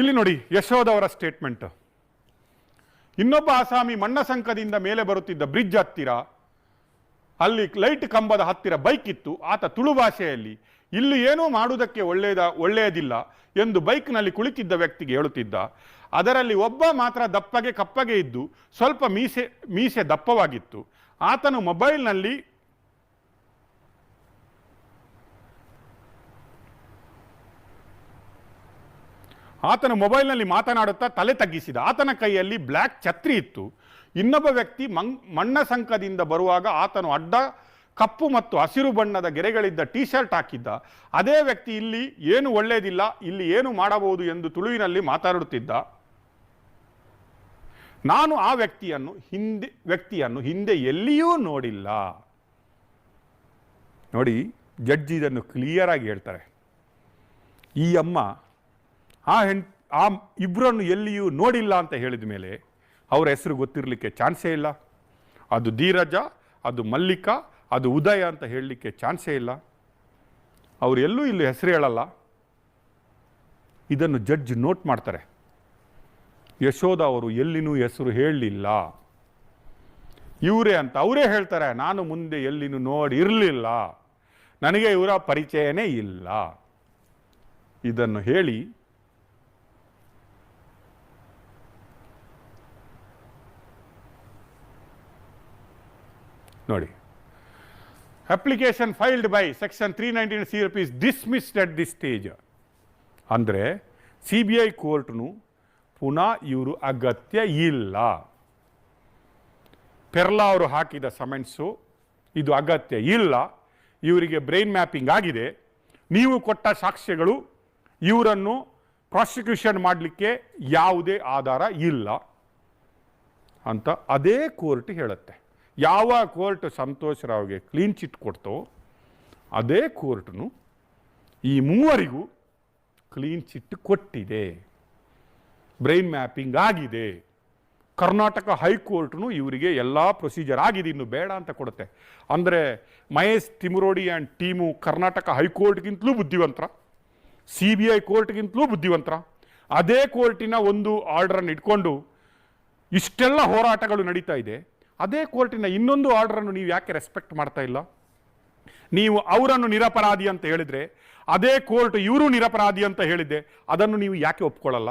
ಇಲ್ಲಿ ನೋಡಿ ಯಶೋದವರ ಸ್ಟೇಟ್ಮೆಂಟ್ ಇನ್ನೊಬ್ಬ ಆಸಾಮಿ ಮಣ್ಣಸಂಕದಿಂದ ಮೇಲೆ ಬರುತ್ತಿದ್ದ ಬ್ರಿಡ್ಜ್ ಹತ್ತಿರ, ಅಲ್ಲಿ ಲೈಟ್ ಕಂಬದ ಹತ್ತಿರ ಬೈಕ್ ಇತ್ತು. ಆತ ತುಳು ಭಾಷೆಯಲ್ಲಿ, ಇಲ್ಲಿ ಏನೂ ಮಾಡುವುದಕ್ಕೆ ಒಳ್ಳೆಯದ, ಒಳ್ಳೆಯದಿಲ್ಲ ಎಂದು ಬೈಕ್ನಲ್ಲಿ ಕುಳಿತಿದ್ದ ವ್ಯಕ್ತಿಗೆ ಹೇಳುತ್ತಿದ್ದ. ಅದರಲ್ಲಿ ಒಬ್ಬ ಮಾತ್ರ ದಪ್ಪಗೆ ಕಪ್ಪಗೆ ಇದ್ದು, ಸ್ವಲ್ಪ ಮೀಸೆ ಮೀಸೆ ದಪ್ಪವಾಗಿತ್ತು. ಆತನು ಮೊಬೈಲ್ನಲ್ಲಿ ಆತನು ಮೊಬೈಲ್ನಲ್ಲಿ ಮಾತನಾಡುತ್ತಾ ತಲೆ ತಗ್ಗಿಸಿದ. ಆತನ ಕೈಯಲ್ಲಿ ಬ್ಲ್ಯಾಕ್ ಛತ್ರಿ ಇತ್ತು. ಇನ್ನೊಬ್ಬ ವ್ಯಕ್ತಿ ಮಂಗ್, ಮಣ್ಣ ಸಂಕದಿಂದ ಬರುವಾಗ ಆತನು ಅಡ್ಡ ಕಪ್ಪು ಮತ್ತು ಹಸಿರು ಬಣ್ಣದ ಗೆರೆಗಳಿದ್ದ ಟೀ ಶರ್ಟ್ ಹಾಕಿದ್ದ. ಅದೇ ವ್ಯಕ್ತಿ ಇಲ್ಲಿ ಏನು ಒಳ್ಳೆಯದಿಲ್ಲ ಇಲ್ಲಿ ಏನು ಮಾಡಬಹುದು ಎಂದು ತುಳುವಿನಲ್ಲಿ ಮಾತಾಡುತ್ತಿದ್ದ. ನಾನು ಆ ವ್ಯಕ್ತಿಯನ್ನು ಹಿಂದೆ ವ್ಯಕ್ತಿಯನ್ನು ಹಿಂದೆ ಎಲ್ಲಿಯೂ ನೋಡಿಲ್ಲ. ನೋಡಿ, ಜಡ್ಜಿ ಇದನ್ನು ಕ್ಲಿಯರ್ ಆಗಿ ಹೇಳ್ತಾರೆ. ಈ ಅಮ್ಮ ಆ ಹೆಣ್, ಆ ಇಬ್ಬರನ್ನು ಎಲ್ಲಿಯೂ ನೋಡಿಲ್ಲ ಅಂತ ಹೇಳಿದ ಮೇಲೆ ಅವರ ಹೆಸರು ಗೊತ್ತಿರಲಿಕ್ಕೆ ಚಾನ್ಸೇ ಇಲ್ಲ. ಅದು ಧೀರಜ, ಅದು ಮಲ್ಲಿಕಾ, ಅದು ಉದಯ ಅಂತ ಹೇಳಲಿಕ್ಕೆ ಚಾನ್ಸೇ ಇಲ್ಲ. ಅವರು ಎಲ್ಲೂ ಇಲ್ಲಿ ಹೆಸರು ಹೇಳಲ್ಲ. ಇದನ್ನು ಜಡ್ಜ್ ನೋಟ್ ಮಾಡ್ತಾರೆ. ಯಶೋಧ ಅವರು ಎಲ್ಲಿನೂ ಹೆಸರು ಹೇಳಲಿಲ್ಲ. ಇವರೇ ಅಂತ ಅವರೇ ಹೇಳ್ತಾರೆ, ನಾನು ಮುಂದೆ ಎಲ್ಲಿನೂ ನೋಡಿ ಇರಲಿಲ್ಲ. ನನಗೆ ಇವರ ಪರಿಚಯನೇ ಇಲ್ಲ. ಇದನ್ನು ಹೇಳಿ ನೋಡಿ. Application filed by section three nineteen C R P is dismissed at this stage ಅಂದರೆ ಸಿ ಬಿ ಐ ಕೋರ್ಟ್ನು ಪುನಃ ಇವರು ಅಗತ್ಯ ಇಲ್ಲ. ಪೆರ್ಲಾ ಅವರು ಹಾಕಿದ ಸಮೆಂಟ್ಸು ಇದು ಅಗತ್ಯ ಇಲ್ಲ. ಇವರಿಗೆ ಬ್ರೈನ್ ಮ್ಯಾಪಿಂಗ್ ಆಗಿದೆ. ನೀವು ಕೊಟ್ಟ ಸಾಕ್ಷ್ಯಗಳು ಇವರನ್ನು ಪ್ರಾಸಿಕ್ಯೂಷನ್ ಮಾಡಲಿಕ್ಕೆ ಯಾವುದೇ ಆಧಾರ ಇಲ್ಲ ಅಂತ ಅದೇ ಕೋರ್ಟ್ ಹೇಳುತ್ತೆ. ಯಾವ ಕೋರ್ಟ್ ಸಂತೋಷ್ ರಾವ್ಗೆ ಕ್ಲೀನ್ ಚಿಟ್ ಕೊಡ್ತೋ ಅದೇ ಕೋರ್ಟ್ನು ಈ ಮೂವರಿಗೂ ಕ್ಲೀನ್ ಚಿಟ್ ಕೊಟ್ಟಿದೆ. ಬ್ರೈನ್ ಮ್ಯಾಪಿಂಗ್ ಆಗಿದೆ. ಕರ್ನಾಟಕ ಹೈಕೋರ್ಟ್ನು ಇವರಿಗೆ ಎಲ್ಲ ಪ್ರೊಸೀಜರ್ ಆಗಿದೆ, ಇನ್ನು ಬೇಡ ಅಂತ ಕೊಡುತ್ತೆ. ಅಂದರೆ ಮಹೇಶ್ ತಿಮುರೋಡಿ ಆ್ಯಂಡ್ ಟೀಮು ಕರ್ನಾಟಕ ಹೈಕೋರ್ಟ್ಗಿಂತಲೂ ಬುದ್ಧಿವಂತರ ಸಿ ಬಿ ಐ ಕೋರ್ಟ್ಗಿಂತಲೂ ಬುದ್ಧಿವಂತರ. ಅದೇ ಕೋರ್ಟಿನ ಒಂದು ಆರ್ಡರನ್ನು ಇಟ್ಕೊಂಡು ಇಷ್ಟೆಲ್ಲ ಹೋರಾಟಗಳು ನಡೀತಾ ಇದೆ. ಅದೇ ಕೋರ್ಟಿನ ಇನ್ನೊಂದು ಆರ್ಡರನ್ನು ನೀವು ಯಾಕೆ ರೆಸ್ಪೆಕ್ಟ್ ಮಾಡ್ತಾ ಇಲ್ಲ? ನೀವು ಅವರನ್ನು ನಿರಪರಾಧಿ ಅಂತ ಹೇಳಿದ್ರೆ, ಅದೇ ಕೋರ್ಟ್ ಇವರು ನಿರಪರಾಧಿ ಅಂತ ಹೇಳಿದ್ದೆ, ಅದನ್ನು ನೀವು ಯಾಕೆ ಒಪ್ಕೊಳ್ಳಲ್ಲ?